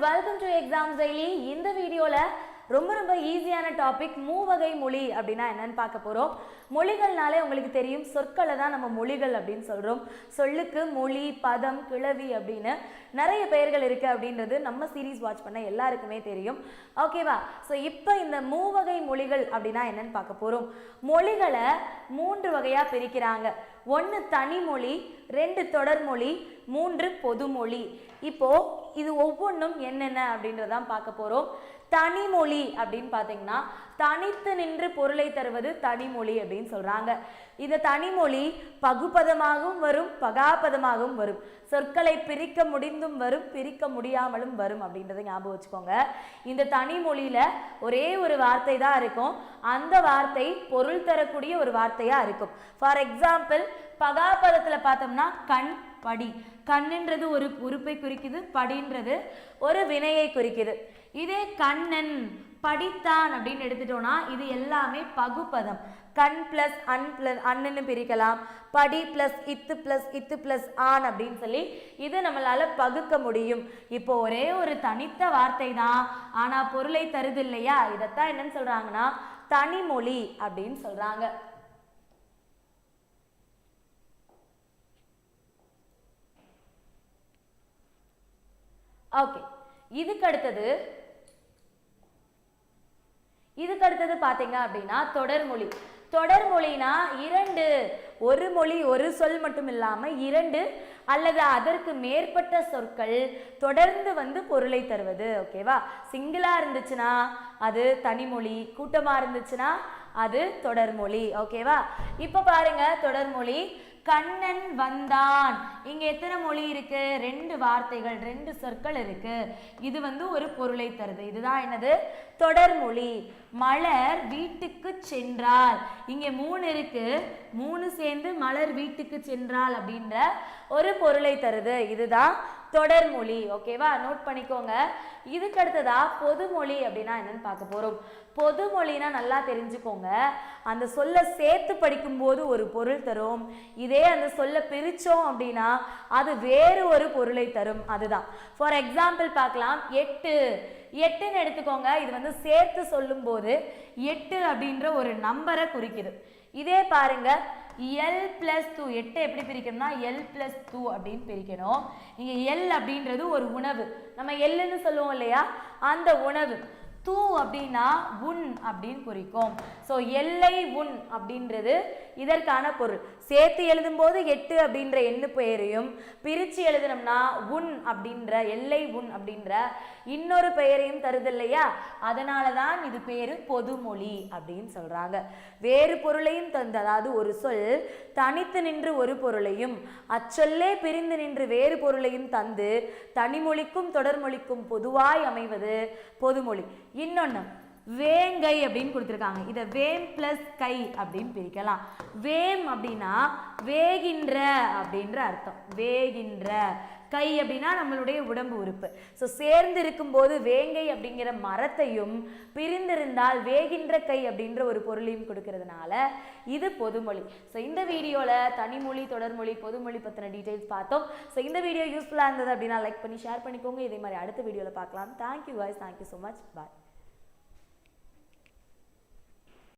Welcome to exam daily இந்த வீடியோவில் ரொம்ப ரொம்ப ஈஸியான டாபிக் மூவகை மொழி அப்படின்னா என்னன்னு பார்க்க போகிறோம் மொழிகள்னாலே உங்களுக்கு தெரியும் சொற்களை தான் நம்ம மொழிகள் அப்படின்னு சொல்கிறோம் சொல்லுக்கு மொழி பதம் கிளவி அப்படின்னு நிறைய பெயர்கள் இருக்குது அப்படின்றது நம்ம சீரீஸ் வாட்ச் பண்ண எல்லாருக்குமே தெரியும். ஓகேவா ஸோ இப்போ இந்த மூவகை மொழிகள் அப்படின்னா என்னன்னு பார்க்க போகிறோம் மொழிகளை மூன்று வகையாக பிரிக்கிறாங்க. ஒன்று தனிமொழி ரெண்டு தொடர்மொழி மூன்று பொதுமொழி இப்போது இது ஒவ்வொன்றும் என்னென்ன அப்படின்றதான் பார்க்க போகிறோம் தனிமொழி அப்படின்னு பார்த்தீங்கன்னா தனித்து நின்று பொருளை தருவது தனிமொழி அப்படின்னு சொல்கிறாங்க இந்த தனிமொழி பகுபதமாகவும் வரும் பகாபதமாகவும் வரும். சொற்களை பிரிக்க முடிந்தும் வரும் பிரிக்க முடியாமலும் வரும் அப்படின்றத ஞாபகம் வச்சுக்கோங்க. இந்த தனிமொழியில் ஒரே ஒரு வார்த்தை தான் இருக்கும். அந்த வார்த்தை பொருள் தரக்கூடிய ஒரு வார்த்தையாக இருக்கும். ஃபார் எக்ஸாம்பிள் பகாபதத்தில் பார்த்தோம்னா கண் படி. கண்ணுன்றது ஒரு உறுப்பை குறிக்குது படின்றது ஒரு வினையை குறிக்குது. இதே கண்ணன் படித்தான் அப்படின்னு எடுத்துட்டோம்னா இது எல்லாமே பகுப்பதம். கண் பிளஸ் அன் பிளஸ் அண்ணுன்னு பிரிக்கலாம். படி பிளஸ் இத்து பிளஸ் இத்து பிளஸ் ஆன் அப்படின்னு சொல்லி இது நம்மளால் பகுக்க முடியும். இப்போ ஒரே ஒரு தனித்த வார்த்தை தான் ஆனால் பொருளை தருது இல்லையா? இதைத்தான் என்னன்னு சொல்கிறாங்கன்னா தனிமொழி அப்படின்னு சொல்கிறாங்க ஓகே இதுக்கு அடுத்தது இதுக்கு அடுத்தது பார்த்தீங்க அப்படின்னா தொடர்மொழி தொடர்மொழினா இரண்டு ஒரு மொழி ஒரு சொல் மட்டும் இல்லாமல் இரண்டு அல்லது அதற்கு மேற்பட்ட சொற்கள் தொடர்ந்து வந்து பொருளை தருவது. ஓகேவா சிங்கிளாக இருந்துச்சுன்னா அது தனிமொழி கூட்டமாக இருந்துச்சுன்னா அது தொடர்மொழி ஓகேவா இப்போ பாருங்க தொடர்மொழி கண்ணன் வந்தான். இங்க எத்தனை மொழி இருக்கு? ரெண்டு வார்த்தைகள் ரெண்டு சொற்கள் இருக்கு. இது வந்து ஒரு பொருளை தருது. இதுதான் என்னது? தொடர்மொழி மலர் வீட்டுக்கு சென்றார். இங்க மூணு இருக்கு. மூணு சேர்ந்து மலர் வீட்டுக்கு சென்றால் அப்படின்ற ஒரு பொருளை தருது. இதுதான் தொடர்மொழி ஓகேவா நோட் பண்ணிக்கோங்க. இதுக்கு அடுத்ததா பொதுமொழி அப்படின்னா என்னன்னு பார்க்க போகிறோம் பொதுமொழினா நல்லா தெரிஞ்சுக்கோங்க. அந்த சொல்ல சேர்த்து படிக்கும்போது ஒரு பொருள் தரும். இதே அந்த சொல்ல பிரித்தோம் அப்படின்னா அது வேறு ஒரு பொருளை தரும். அதுதான். ஃபார் எக்ஸாம்பிள் பார்க்கலாம். எட்டு. எட்டுன்னு எடுத்துக்கோங்க. இது வந்து சேர்த்து சொல்லும்போது எட்டு அப்படின்ற ஒரு நம்பரை குறிக்குது. இதே பாருங்கள் எல் பிளஸ் டூ எட்டை எப்படி பிரிக்கணும்னா எல் பிளஸ் டூ அப்படின்னு பிரிக்கணும். இங்கே எல் அப்படின்றது ஒரு உணவு. நம்ம எல்லுன்னு சொல்லுவோம் இல்லையா? அந்த உணவு. தூ அப்படின்னா உன் அப்படின்னு குறிக்கும். ஸோ எல்லை உன் அப்படின்றது இதற்கான பொருள். சேர்த்து எழுதும்போது எட்டு அப்படின்ற எண்ணு பெயரையும் பிரித்து எழுதுனோம்னா உன் அப்படின்ற எல்லை உன் அப்படின்ற இன்னொரு பெயரையும் தருது இல்லையா அதனால தான் இது பேர் பொதுமொழி அப்படின்னு சொல்கிறாங்க வேறு பொருளையும் தந்து அதாவது ஒரு சொல் தனித்து நின்று ஒரு பொருளையும் அச்சொல்லே பிரிந்து நின்று வேறு பொருளையும் தந்து தனிமொழிக்கும் தொடர்மொழிக்கும் பொதுவாய் அமைவது பொதுமொழி. இன்னொன்று வேங்கை அப்படின்னு கொடுத்துருக்காங்க. இதை வேம் ப்ளஸ் கை அப்படின்னு பிரிக்கலாம். வேம் அப்படின்னா வேகின்ற அப்படின்ற அர்த்தம். வேகின்ற கை அப்படின்னா நம்மளுடைய உடம்பு உறுப்பு. ஸோ சேர்ந்து இருக்கும்போது வேங்கை அப்படிங்கிற மரத்தையும் பிரிந்திருந்தால் வேகின்ற கை அப்படின்ற ஒரு பொருளையும் கொடுக்கறதுனால இது பொதுமொழி. ஸோ இந்த வீடியோவில் தனிமொழி தொடர்மொழி பொதுமொழி பற்றின டீட்டெயில்ஸ் பார்த்தோம். ஸோ இந்த வீடியோ யூஸ்ஃபுல்லாக இருந்தது அப்படின்னா லைக் பண்ணி ஷேர் பண்ணிக்கோங்க. இதே மாதிரி அடுத்த வீடியோவில் பார்க்கலாம். Thank you voice thank you so much bye